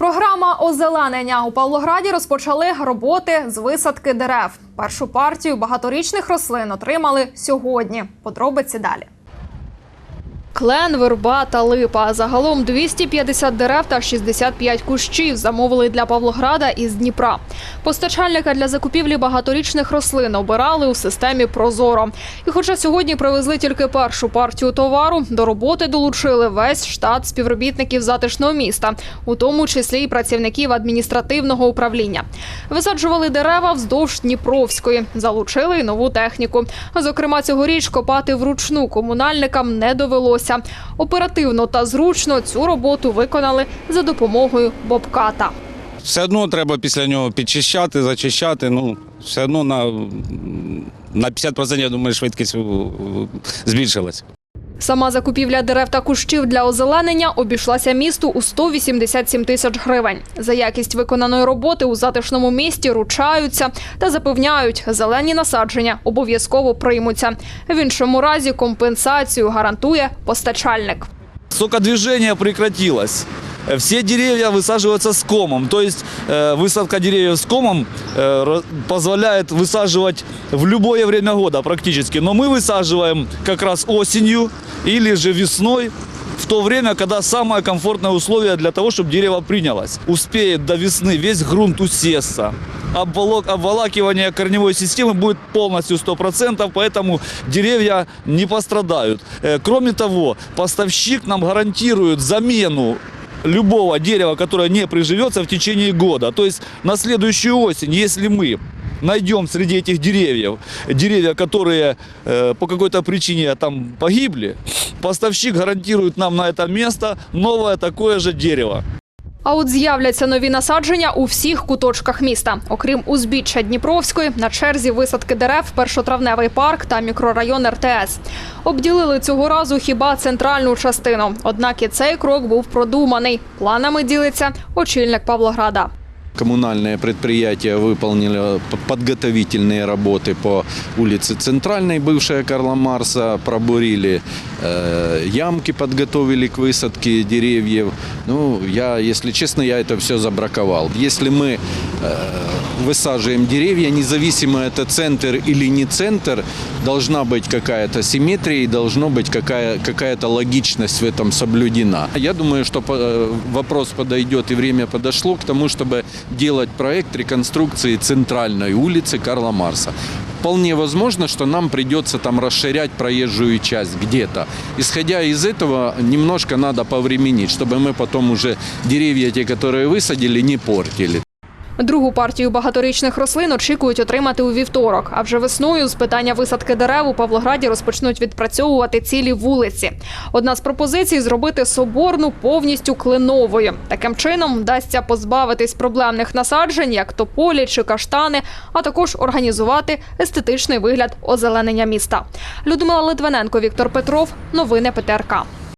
Програма озеленення у Павлограді розпочали роботи з висадки дерев. Першу партію багаторічних рослин отримали сьогодні. Подробиці далі. Клен, верба та липа. Загалом 250 дерев та 65 кущів замовили для Павлограда із Дніпра. Постачальника для закупівлі багаторічних рослин обирали у системі Прозоро. І хоча сьогодні привезли тільки першу партію товару, до роботи долучили весь штат співробітників затишного міста, у тому числі й працівників адміністративного управління. Висаджували дерева вздовж Дніпровської, залучили й нову техніку. Зокрема, цьогоріч копати вручну комунальникам не довелося. Оперативно та зручно цю роботу виконали за допомогою бобката. Все одно треба після нього підчищати, зачищати. Ну, все одно на, на 50% я думаю, швидкість збільшилась. Сама закупівля дерев та кущів для озеленення обійшлася місту у 187 тисяч гривень. За якість виконаної роботи у затишному місті ручаються та запевняють, зелені насадження обов'язково приймуться. В іншому разі компенсацію гарантує постачальник. Сокодвижение прекратилось. Все деревья высаживаются с комом. То есть э, высадка деревьев с комом э, позволяет высаживать в любое время года практически. Но мы высаживаем как раз осенью или же весной, в то время, когда самое комфортное условие для того, чтобы дерево принялось. Успеет до весны весь грунт усесться. Обволок- обволакивание корневой системы будет полностью 100%, поэтому деревья не пострадают. Э, Кроме того, поставщик нам гарантирует замену любого дерева, которое не приживется в течение года. То есть на следующую осень, если мы найдем среди этих деревьев деревья, которые э, по какой-то причине там погибли, поставщик гарантирует нам на это место новое такое же дерево. А от з'являться нові насадження у всіх куточках міста. Окрім узбіччя Дніпровської, на черзі висадки дерев першотравневий парк та мікрорайон РТС. Обділили цього разу хіба центральну частину. Однак і цей крок був продуманий. Планами ділиться очільник Павлограда. Коммунальное предприятие выполнило п- подготовительные работы по улице Центральной, бывшая Карла Марса, пробурили э, ямки, подготовили к высадке деревьев. Ну, я, если честно, я это все забраковал. Если мы э, высаживаем деревья, независимо это центр или не центр, должна быть какая-то симметрия и должна быть какая, какая-то логичность в этом соблюдена. Я думаю, что э, вопрос подойдет и время подошло к тому, чтобы делать проект реконструкции центральной улицы Карла Марса. Вполне возможно, что нам придется там расширять проезжую часть где-то. Исходя из этого, немножко надо повременить, чтобы мы потом уже деревья, те, которые высадили, не портили. Другу партію багаторічних рослин очікують отримати у вівторок. А вже весною з питання висадки дерев у Павлограді розпочнуть відпрацьовувати цілі вулиці. Одна з пропозицій зробити соборну повністю кленовою. Таким чином вдасться позбавитись проблемних насаджень, як тополі чи каштани, а також організувати естетичний вигляд озеленення міста. Людмила Литвиненко, Віктор Петров. Новини ПТРК.